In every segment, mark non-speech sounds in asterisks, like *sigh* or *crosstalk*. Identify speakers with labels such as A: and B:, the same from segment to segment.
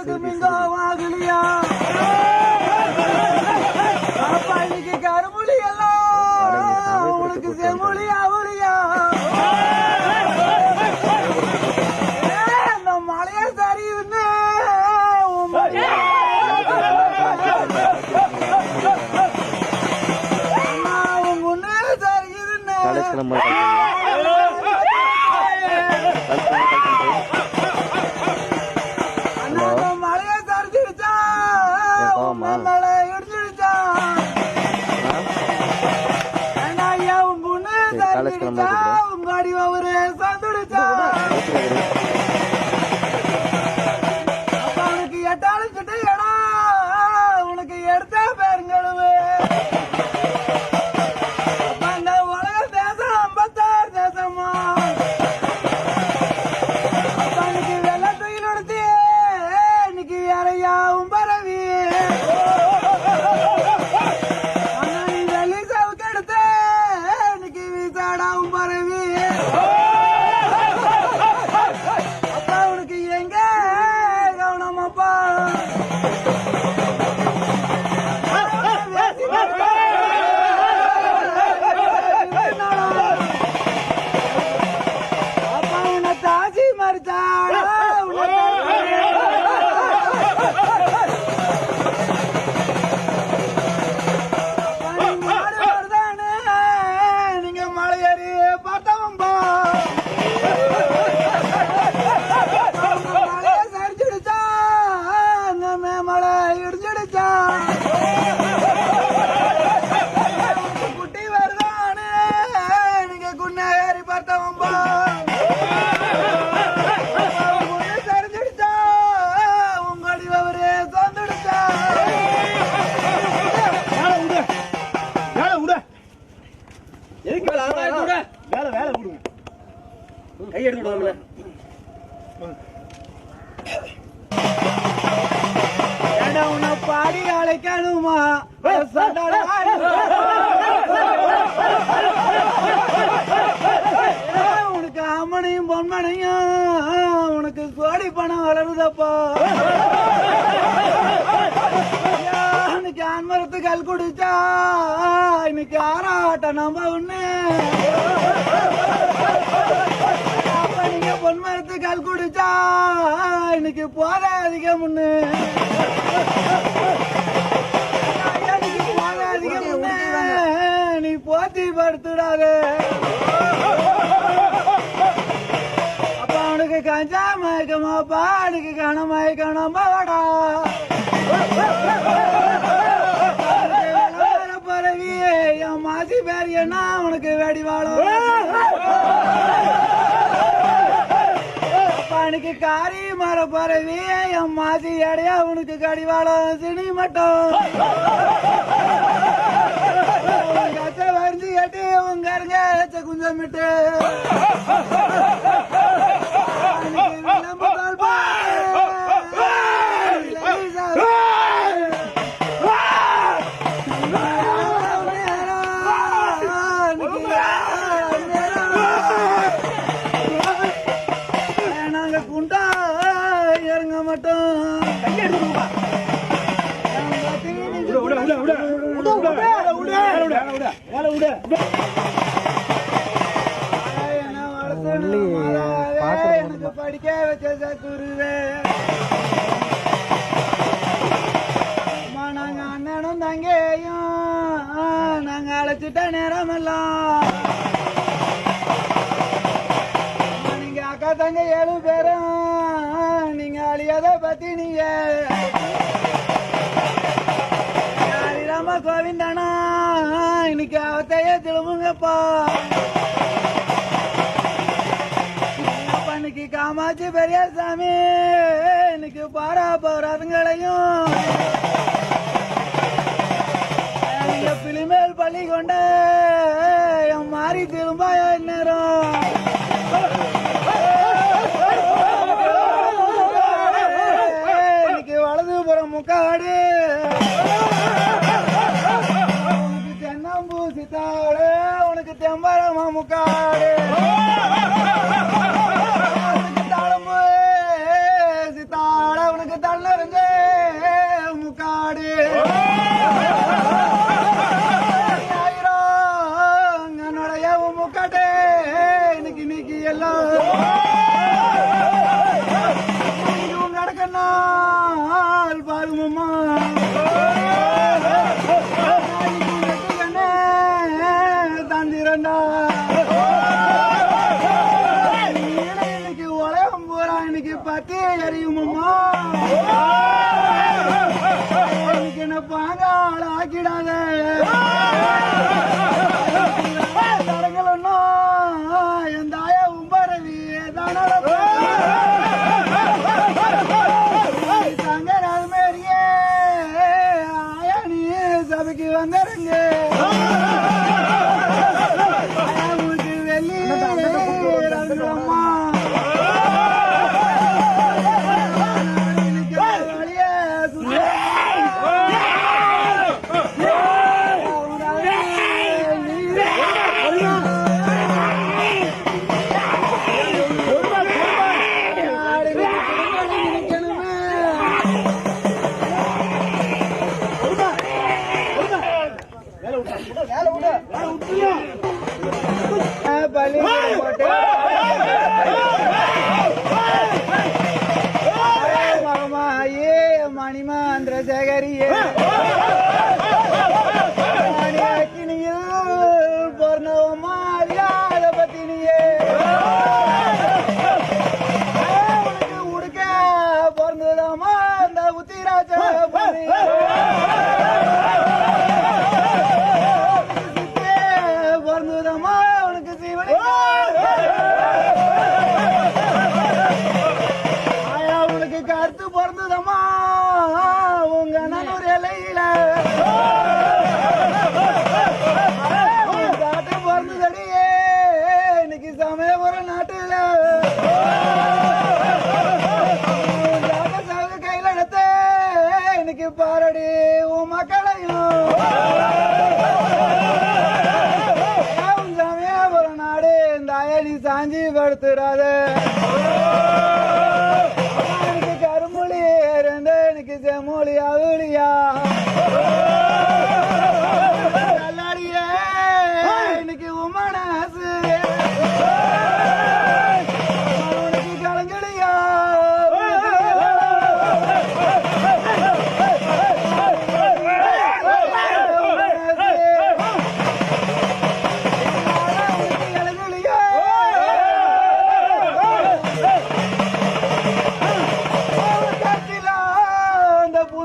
A: காவலுக்கு மிங்கோ வாகலியா? அப்பா இன்னைக்கு கருமொழி எல்லாம் உனக்கு செமொழியா கல் குடிச்சா இன்னைக்கு ஆராட்டம் நம்ம ஒண்ணு. நீங்க கல் குடிச்சா இன்னைக்கு போத அதிகம் ஒண்ணு போத நீ போத்தி படுத்துடாரு அவனுக்கு கஞ்சா மயக்கமாப்பா அவனுக்கு கணமயக்கணமாடா என்ன உனக்கு வேடி வாழும். எனக்கு காரி மர பரவி என் மாசி அடையா உனக்கு கடிவாளம் சினி மட்டும். கச்ச வரிஞ்சு கட்டி உங்க இருங்க குஞ்சமிட்டு. *laughs* நேரம் எல்லாம் நீங்க அக்கா தங்க ஏழு பேரும் நீங்க அழியாத பத்தி நீங்க. ஹரிராம கோவிந்தனா இன்னைக்கு அவத்தையே திரும்புங்கப்பா. இன்னைக்கு காமாட்சி பெரிய சாமி? இன்னைக்கு பாரா போராதுங்களையும் மணிமாந்திர சேகரியே. की जमोलिया उड़िया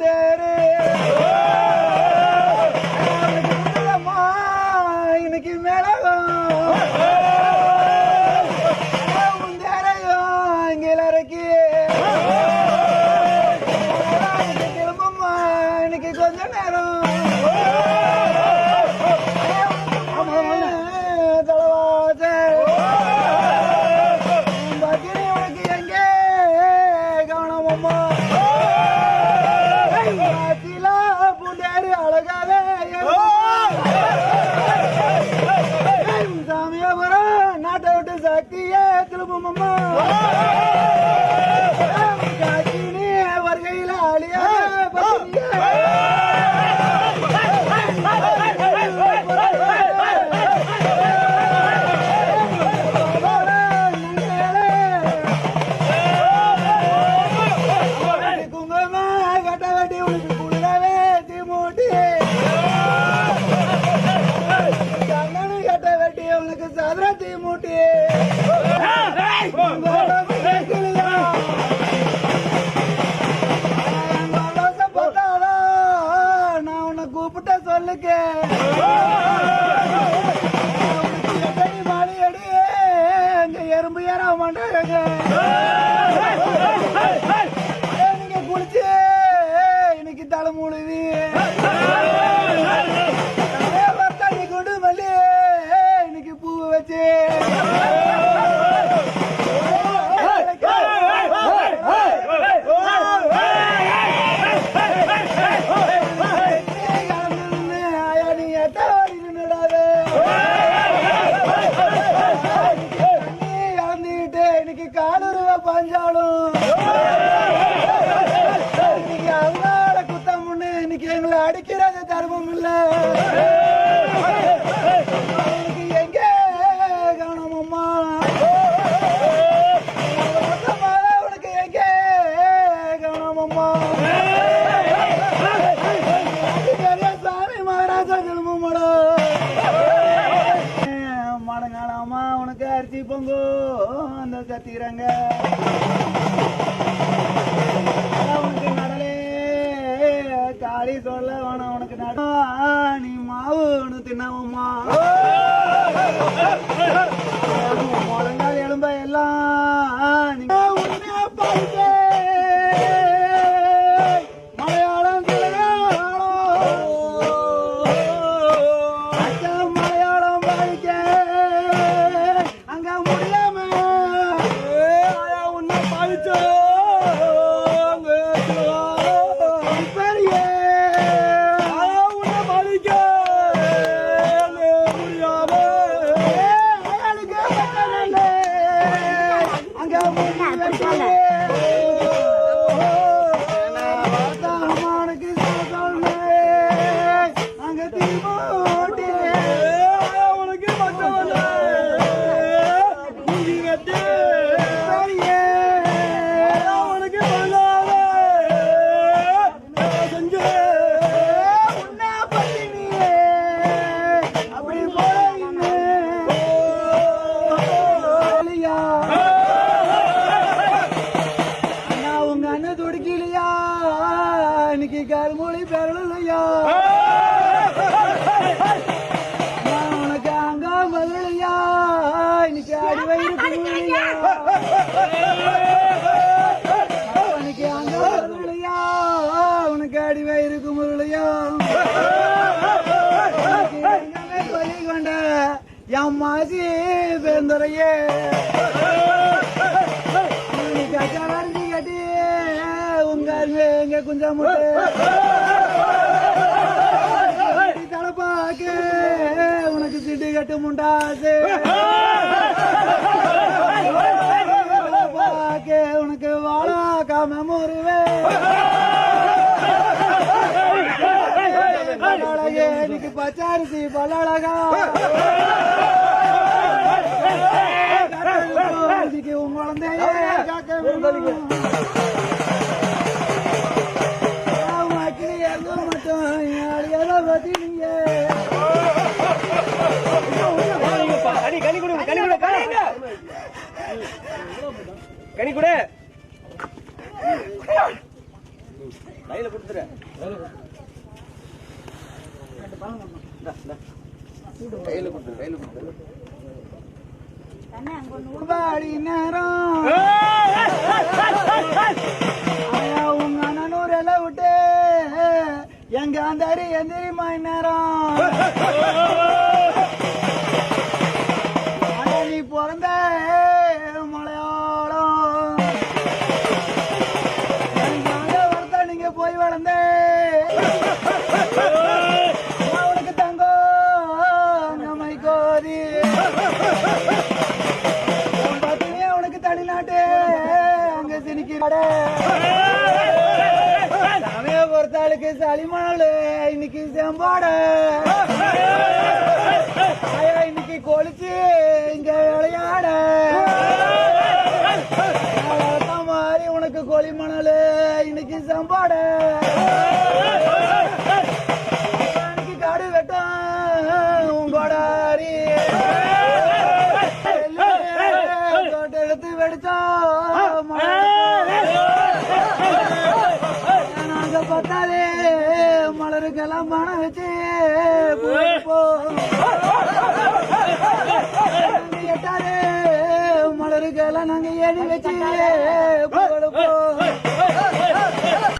A: Yeah. galera, deu. தலை மூழுது தடுக்கிறது தர்மம் இல்லை. சாரி சொல்ல வேணாம் உனக்கு நீ மாவு ஒன்று தின்னவுமா? முழங்க ஆடி வயிறு கொண்ட எம் மாசி பெருந்துறையே. கட்டி கட்டி உங்க எங்க குஞ்சம் தலைப்பாக்கு உனக்கு சிட்டு கட்டு முண்டாசு. உனக்கு வாழாக்காம முறிவே. பச்சரிசி பல்லழகா உன் குழந்தைய மட்டும். அடியதை
B: கனி கொடு. கையில கொடுத்துரு. கையில கொடுத்து கையில கொடுத்து
A: வாடி நேரம் அண்ணனூர் எல்லாம் விட்டு எங்க அந்த அரி எந்திரிமா நேரம் நீ பிறந்த மலையாளம் நீங்க போய் வளர்ந்தேன் எட்டாரு